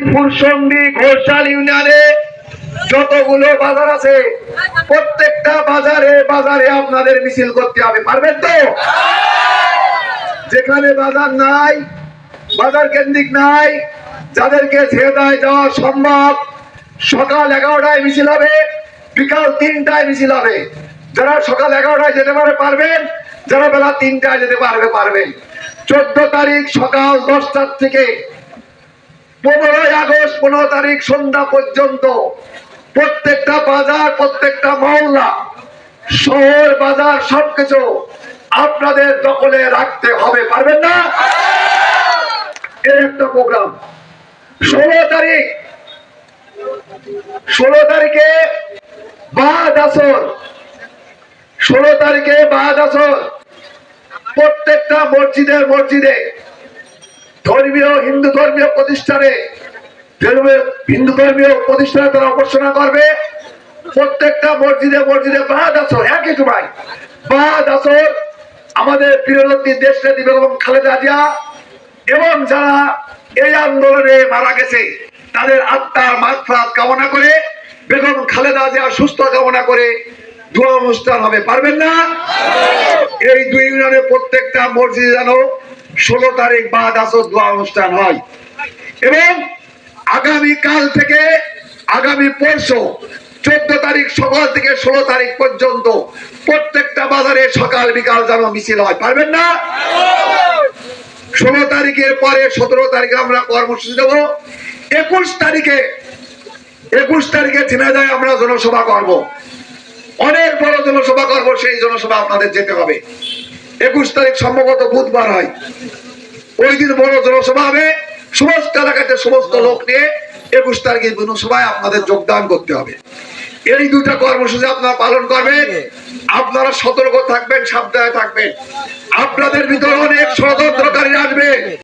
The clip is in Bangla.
ফুরসঙ্গি ঘোষাল ইউনিয়নে যতগুলো বাজার আছে, প্রত্যেকটা বাজারে বাজারে আপনাদের মিছিল করতে হবে, পারবেন তো? যেখানে বাজার নাই, বাজার কেন্দ্রিক নাই, যাদেরকে ছেদায় যাওয়া সম্ভব, সকাল এগারোটায় মিছিল হবে, বিকাল তিনটায় মিছিল হবে। যারা সকাল এগারোটায় যেতে পারে পারবেন। যারা বেলা তিনটায় যেতে পারবে, পারবেন। চোদ্দ তারিখ সকাল দশটার থেকে পনেরোই আগস্ট, পনেরো তারিখ সন্ধ্যা পর্যন্ত প্রত্যেকটা বাজার, প্রত্যেকটা মহল্লা শহর, বাজার, সবকিছু আপনাদের দখলে রাখতে হবে, পারবেন না? একটা প্রোগ্রাম। ষোলো তারিখ, ষোলো তারিখে বাদ আসর। ষোলো তারিখে বাদ আসর। প্রত্যেকটা মসজিদের মসজিদে ধর্মীয় হিন্দু ধর্মীয় প্রতিষ্ঠানে হিন্দু ধর্মীয় প্রতিষ্ঠানে তারা অবর্ষণা করবে প্রত্যেকটা মসজিদে মসজিদে বাদ আসর একই সময় বাদ আসর আমাদের প্রিয়লব্ধি দেশ নেত্রী বেগম খালেদা জিয়া এবং যারা এই আন্দোলনে মারা গেছে তাদের আত্মার মাত্রাত কামনা করে বেগম খালেদা জিয়া সুস্থ কামনা করে দোয়া অনুষ্ঠান হবে। পারবেন না? এই দুই ইউনিয়নের প্রত্যেকটা মসজিদে যেন ষোলো তারিখ বাদ আসর দোয়া অনুষ্ঠান হয়। এবং আগামী কাল থেকে, আগামী পরশু, চোদ্দ তারিখ সকাল থেকে ষোলো তারিখ পর্যন্ত প্রত্যেকটা বাজারে সকাল বিকাল যেন মিছিল হয়। পারবেন না? ষোলো তারিখের পরে সতেরো তারিখে আমরা কর্মসূচি দেবো। একুশ তারিখে একুশ তারিখে ঝিনাইদায় আমরা জনসভা করব। অনেক বড় জনসভা করব, সেই জনসভা আপনাদের যেতে হবে। একুশ তারিখ সম্ভবত বুধবার হয়। ওই দিন বড় জনসভা হবে। সমস্ত এলাকাতে সমস্ত লোক নিয়ে একুশ তারিখে জনসভায় আপনাদের যোগদান করতে হবে। এই দুটা কর্মসূচি আপনারা পালন করবেন। আপনারা সতর্ক থাকবেন, সাবধানে থাকবেন। আপনাদের ভিতরে অনেক ষড়যন্ত্রকারী আসবে।